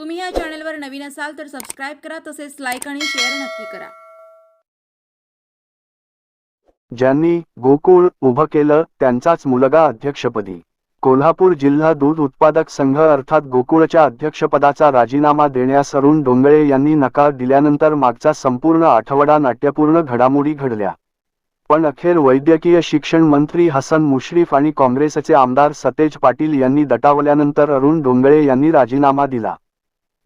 तुम्ही या चॅनलवर नवीन असाल तर सबस्क्राईब करा तसेच लाईक आणि शेअर नक्की करा. ज्यांनी गोकुळ उभं केलं त्यांचाच मुलगा अध्यक्षपदी. कोल्हापूर जिल्हा दूध उत्पादक संघ अर्थात गोकुळच्या अध्यक्षपदाचा राजीनामा देण्यास अरुण डोंगळे यांनी नकार दिल्यानंतर मागचा संपूर्ण आठवडा नाट्यपूर्ण घडामोडी घडल्या. पण अखेर वैद्यकीय शिक्षण मंत्री हसन मुश्रीफ आणि काँग्रेसचे आमदार सतेज पाटील यांनी दटावल्यानंतर अरुण डोंगळे यांनी राजीनामा दिला.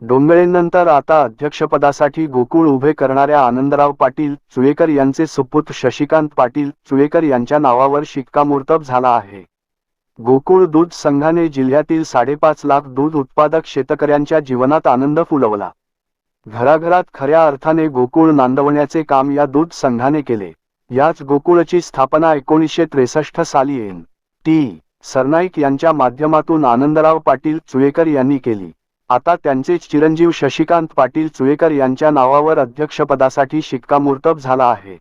डोंगळेंनंतर आता अध्यक्षपदासाठी गोकुळ उभे करणाऱ्या आनंदराव पाटील चुवेकर यांचे सुपुत्र शशिकांत पाटील चुवेकर यांच्या नावावर शिक्कामोर्तब झाला आहे. गोकुळ दूध संघाने जिल्ह्यातील साडेपाच लाख दूध उत्पादक शेतकऱ्यांच्या जीवनात आनंद फुलवला. घराघरात खऱ्या अर्थाने गोकुळ नांदवण्याचे काम या दूध संघाने केले. याच गोकुळची स्थापना एकोणीसशे त्रेसष्ट साली एन. टी. सरनाईक यांच्या माध्यमातून आनंदराव पाटील चुवेकर यांनी केली. आता त्यांचे चिरंजीव शशिकांत पाटील चुएकर यांच्या नावावर अध्यक्षपदासाठी शिक्कामोर्तब झाला आहे.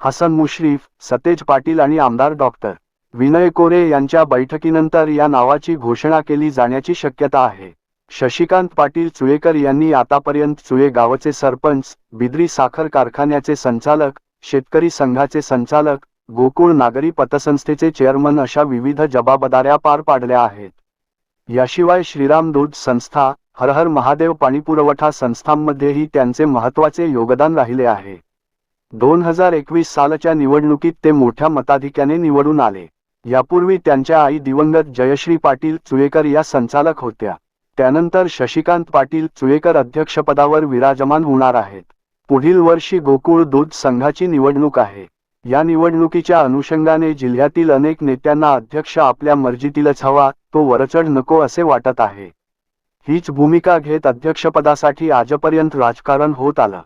हसन मुश्रीफ सतेज पाटील आणि आमदार डॉक्टर विनय कोरे यांच्या बैठकीनंतर या नावाची घोषणा केली जाण्याची शक्यता आहे. शशिकांत पाटील चुएकर यांनी आतापर्यंत चुए गावचे सरपंच बिद्री साखर कारखान्याचे संचालक शेतकरी संघाचे संचालक गोकुळ नागरी पतसंस्थेचे चेअरमन अशा विविध जबाबदाऱ्या पार पाडल्या आहेत. याशिवाय श्रीराम दूध संस्था हरहर महादेव पाणीपुरवठा संस्थांमध्येही त्यांचे महत्त्वाचे योगदान राहिले आहे. दोन हजार एकवीस सालच्या निवडणुकीत ते मोठ्या मताधिक्याने निवडून आले. यापूर्वी त्यांच्या आई दिवंगत जयश्री पाटील चुएकर या संचालक होत्या. त्यानंतर शशिकांत पाटील चुएकर अध्यक्षपदावर विराजमान होणार आहेत. पुढील वर्षी गोकुळ दूध संघाची निवडणूक आहे. या निवडणुकीच्या अनुषंगाने जिल्ह्यातील अनेक नेत्यांना अध्यक्ष आपल्या मर्जीतीलच हवा तो वरचढ नको असे वाटत आहे. हीच भूमिका घेत अध्यक्षपदासाठी आजपर्यंत राजकारण होत आलं.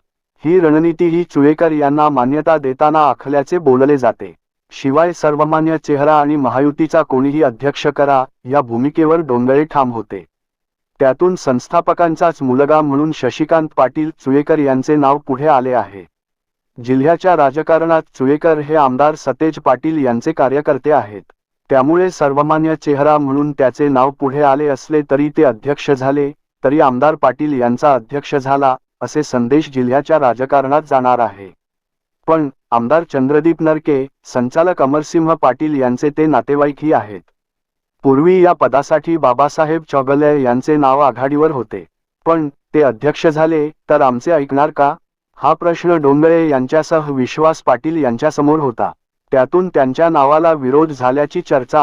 ही रणनीती ही चुवेकर यांना मान्यता देताना आखल्याचे बोलले जाते. शिवाय सर्वमान्य चेहरा आणि महायुतीचा कोणीही अध्यक्ष करा या भूमिकेवर डोंगळे ठाम होते. त्यातून संस्थापकांचाच मुलगा म्हणून शशिकांत पाटील चुएकर यांचे नाव पुढे आले आहे. जिल्ह्याच्या राजकारणात चुएकर हे आमदार सतेज पाटील यांचे कार्यकर्ते आहेत. त्यामुळे सर्वमान्य चेहरा म्हणून त्याचे नाव पुढे आले असले तरी ते अध्यक्ष झाले तरी आमदार पाटील यांचा अध्यक्ष झाला असे संदेश जिल्ह्याच्या राजकारणात जाणार आहे. पण आमदार चंद्रदीप नरके संचालक अमरसिंह पाटील यांचे ते नातेवाईकही आहेत. पूर्वी या पदासाठी बाबासाहेब चौगले यांचे नाव आघाडीवर होते. पण ते अध्यक्ष झाले तर आमचे ऐकणार का? हा प्रश्न डोंगळे यांच्यासह विश्वास पाटील यांच्यासमोर होता. त्यातून त्यांच्या नावाला विरोध झाल्याची चर्चा